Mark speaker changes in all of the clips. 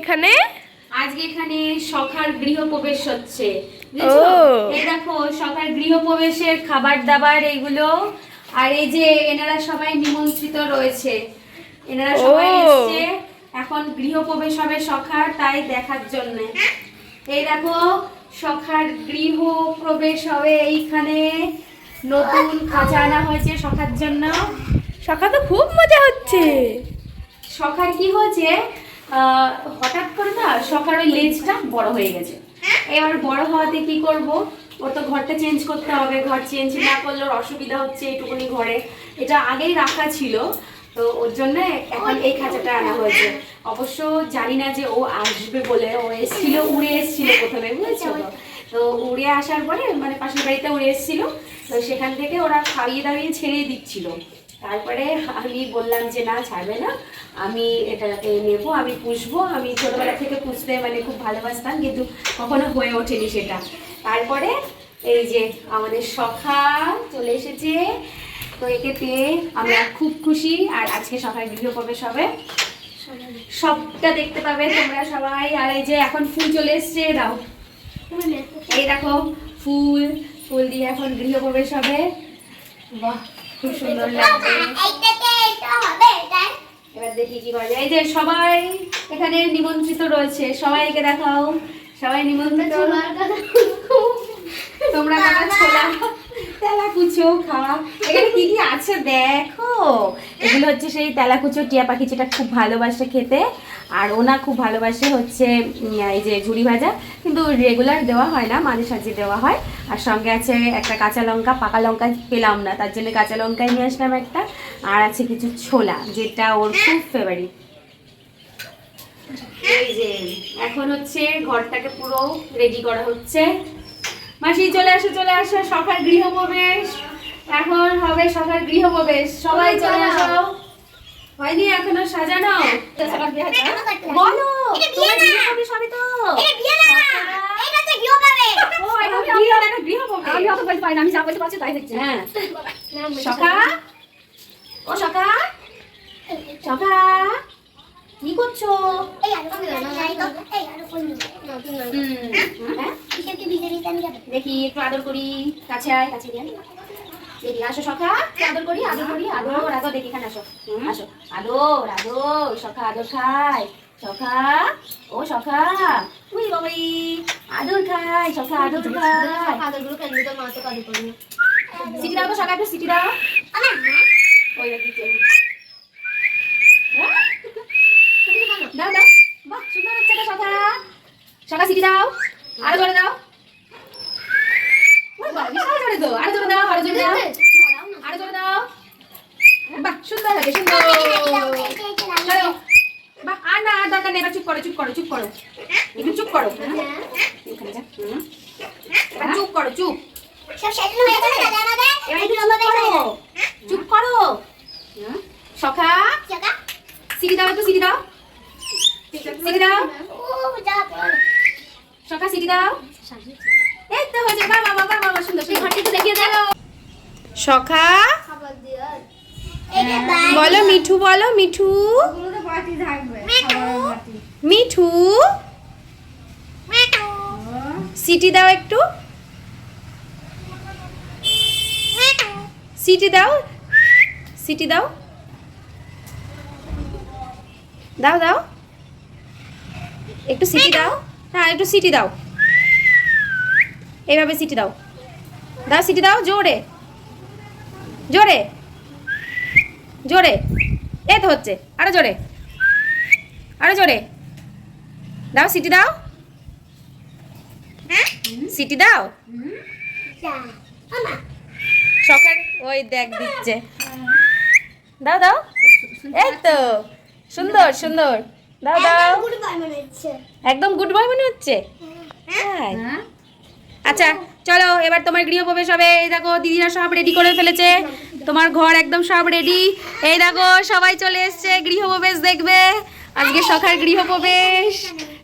Speaker 1: এখানে?
Speaker 2: আজকে এখানে সখার গৃহপ্রবেশ হচ্ছে। এই দেখো সখার গৃহপ্রবেশের খাবার দাবার এইগুলো আর এই যে এনারা সবাই নিমন্ত্রিত রয়েছে। এনারা সবাই। এসছে। এখন গৃহপ্রবেশ হবে সখার তাই দেখার জন্য। এই দেখো সখার গৃহ প্রবেশ হবে এইখানে। নতুন খাঁচা আনা হয়েছে সখার জন্য।
Speaker 1: সকাল তো খুব মজা হচ্ছে।
Speaker 2: সকার কি হয়েছে? হঠাৎ করে না ওই লেজটা বড় হয়ে গেছে। এবার বড় হওয়াতে কি করব? ওর তো ঘরটা চেঞ্জ করতে হবে ঘর চেঞ্জ না করলে ওর অসুবিধা হচ্ছে এইটুকুনি ঘরে। এটা আগেই রাখা ছিল তো ওর জন্য এখন এই খাঁচাটা আনা হয়েছে। অবশ্য জানি না যে ও আসবে বলে ও এসেছিল উড়ে এসেছিল প্রথমে বুঝেছ তো? তো উড়ে আসার পরে মানে পাশের বাড়িতে উড়ে এসেছিল তো সেখান থেকে ওরা খাইয়ে দাঁড়িয়ে ছেড়ে দিচ্ছিল। তারপরে আমি বললাম যে, না, ছাড়বে না। আমি এটাকে নেব, আমি পুষবো। আমি ছোটোবেলা থেকে পুষতে মানে খুব ভালোবাসতাম, কিন্তু কখনো হয়ে ওঠেনি সেটা। তারপরে এই যে আমাদের সখা চলে এসেছে। তো একে পেয়ে আমরা খুব খুশি। আর আজকে সকালে গৃহপ্রবেশ হবে। সবটা দেখতে পাবে তোমরা সবাই। আর এই যে এখন ফুল চলে এসছে, দাও। এই দেখো, ফুল। ফুল দিয়ে এখন গৃহপ্রবেশ হবে। বাহ। খুব সুন্দর লাগছে। এবার দেখি কি করা যায়। এই যে সবাই এখানে নিমন্ত্রিত রয়েছে। সবাইকে দেখাও। সবাই নিমন্ত্রিত। তোমরা কাটা ছোলা তেলা কুচো খাওয়া। এখানে কি কি আছে দেখো? এগুলো হচ্ছে সেই তেলা কুচো টিয়া পাখি যেটা খুব ভালোবাসে খেতে। আর ওনা খুব ভালোবাসে হচ্ছে এই যে ঝুড়ি ভাজা। কিন্তু রেগুলার দেওয়া হয় না, মাঝে সাঝে দেওয়া হয়। আর সঙ্গে আছে একটা কাঁচা লঙ্কা, পাকা লঙ্কা পেলাম না, তার জন্য কাঁচা লঙ্কাই নিয়ে আসলাম একটা। আর আছে কিছু ছোলা, যেটা ওর খুব ফেভারিট এই যে, এখন হচ্ছে ঘরটাকে পুরো রেডি করা হচ্ছে। মাসি চলে আসো চলে আসো সকাল গৃহপ্রবেশ এখন হবে সকাল গৃহপ্রবেশ সবাই চলে আসো হয়নি এখনও সাজানো বলো তো
Speaker 3: আমি অত বলতে পারি না আমি যা বলতে পারছি তাই
Speaker 2: হ্যাঁ সকা ও সকা সকা কি করছ হ্যাঁ দেখি একটু আদর করি কাছে আয় কাছে দিয়ে দেখি আসো সখা আদর করি আদর করি আদর আদর দেখি এখানে আসো। আসো। আদর আদর সখা আদর খায় সখা ও সখা উই বাবাই আদর খায় সখা আদর খায় সিটি দাও তো সখা একটু সিটি দাও। ওই দেখি হ্যাঁ? দাও দাও। বাহ সুন্দর হচ্ছে সখা। সখা সিটি দাও। আরও জোরে দাও। জোরে তো? আরও জোরে দাও আরও জোরে দাও। আরও জোরে দাও। বাহ সুন্দর লাগে সুন্দর। বাহ আর না আর দরকার নেই। চুপ করো চুপ করো চুপ করো। একটু চুপ করো। এখানে যা হুম। এবার চুপ করো চুপ। চুপ করো। চুপ করো। হুম। সখা। সিটি দাও একটু সিটি দাও। সিটি দাও। সখা সিটি দাও। এই তো হয়েছে বাবা বাবা বাবা সুন্দর সেই ঘরটা দেখিয়ে দাও। সখা? বলো মিঠু বলো মিঠু। মিঠু। সিটি দাও একটু। সিটি দাও। সিটি দাও। দাও দাও। একটু সিটি দাও। হ্যাঁ একটু সিটি দাও। এইভাবে সিটি দাও। দাও সিটি দাও জোরে। জোরে। জোরে। এ তো হচ্ছে। আরও জোরে। আরও জোরে। দাও সিটি দাও। সিটি দাও। সকাল ওই দেখ দিচ্ছে। দাও দাও। এই তো। সুন্দর সুন্দর। দাও দাও। একদম গুড বয় মনে হচ্ছে। তাই? আচ্ছা চলো এবার তোমার গৃহপ্রবেশ হবে। এই দেখো দিদিরা সব রেডি করে ফেলেছে। তোমার ঘর একদম সব রেডি এই দেখো সবাই চলে এসছে গৃহপ্রবেশ দেখবে। আজকে সকাল গৃহপ্রবেশ।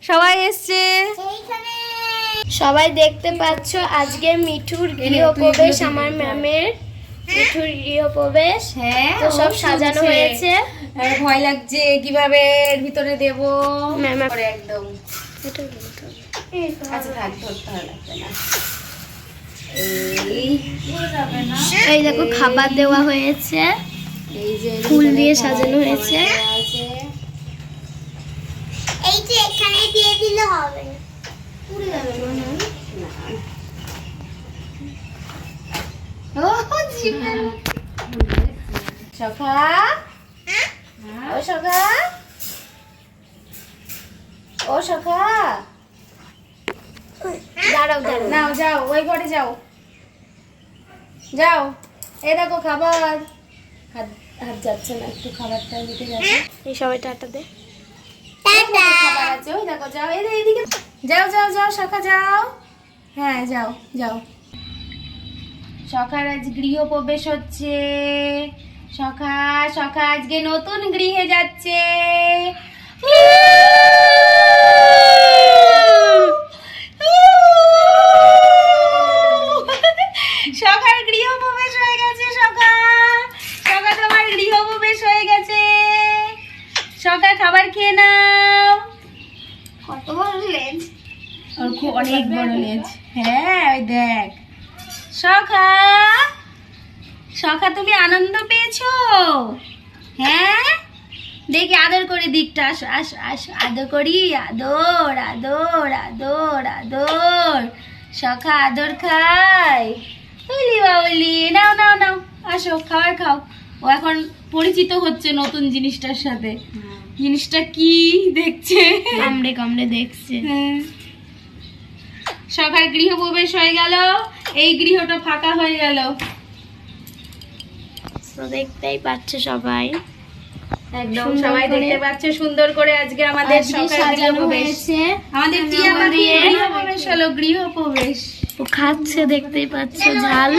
Speaker 2: সবাই এসছে।
Speaker 3: সবাই দেখতে পাচ্ছ আজকে মিঠুর গৃহপ্রবেশ আমার ম্যামের মিঠুর গৃহপ্রবেশ।
Speaker 2: হ্যাঁ
Speaker 3: তো সব সাজানো হয়েছে।
Speaker 2: হ্যাঁ, ভয় লাগছে কীভাবে এর ভিতরে দেব?
Speaker 3: ম্যাম,
Speaker 2: একদম। আচ্ছা থাক ধরতে হবে লাগবে না এই
Speaker 3: দেখো খাবার দেওয়া হয়েছে।
Speaker 2: এই যে এর
Speaker 3: ফুল দিয়ে সাজানো হয়েছে।
Speaker 4: এই যে এখানে দিয়ে দিলে হবে
Speaker 2: ও জিপের সখা? ও সখা? ও সখা?
Speaker 3: দাঁড়াও দাঁড়াও।
Speaker 2: নাও যাও ওই ঘরে যাও। যাও। এই দেখো খাবার। হাত হাত যাচ্ছে না একটু খাবারটা দিতে যাচ্ছে।
Speaker 3: এই সবাই টাটা দে।
Speaker 2: খাবার আছে ওই দেখো যাও যাও যাও যাও সখা যাও। হ্যাঁ যাও যাও। সখার আজ গৃহপ্রবেশ হচ্ছে। সখা সখা আজকে নতুন গৃহে যাচ্ছে সখার গৃহপ্রবেশ হয়ে গেছে সখা সখা তোমার গৃহপ্রবেশ হয়ে গেছে সখা খাবার খেয়ে নাও।
Speaker 3: কত বড় লেজ?
Speaker 2: ওর খুব অনেক বড় লেজ। হ্যাঁ ওই দেখ। সখা সখা তুমি আনন্দ পেয়েছ? হ্যাঁ? দেখি আদর করে দিকটা। আসো আসো আস। আদর করি আদর আদর আদর আদর। সখা আদর খাই। উলি বাউলি। নাও নাও নাও। আসো খাবার খাও। ও এখন পরিচিত হচ্ছে নতুন জিনিসটার সাথে। জিনিসটা কি দেখছে?
Speaker 3: কামড়ে কামড়ে দেখছে।
Speaker 2: হ্যাঁ। সকাল গৃহপ্রবেশ হয়ে গেল। এই গৃহটা ফাঁকা হয়ে গেল।
Speaker 3: দেখতেই পাচ্ছে সবাই।
Speaker 2: একদম সবাই দেখতে পাচ্ছে সুন্দর করে আজকে আমাদের সকাল
Speaker 3: সাজানো
Speaker 2: গৃহপ্রবেশ আমাদের টিয়া পাখি গৃহপ্রবেশ হলো গৃহপ্রবেশ
Speaker 3: ও খাচ্ছে দেখতেই পাচ্ছে ঝাল।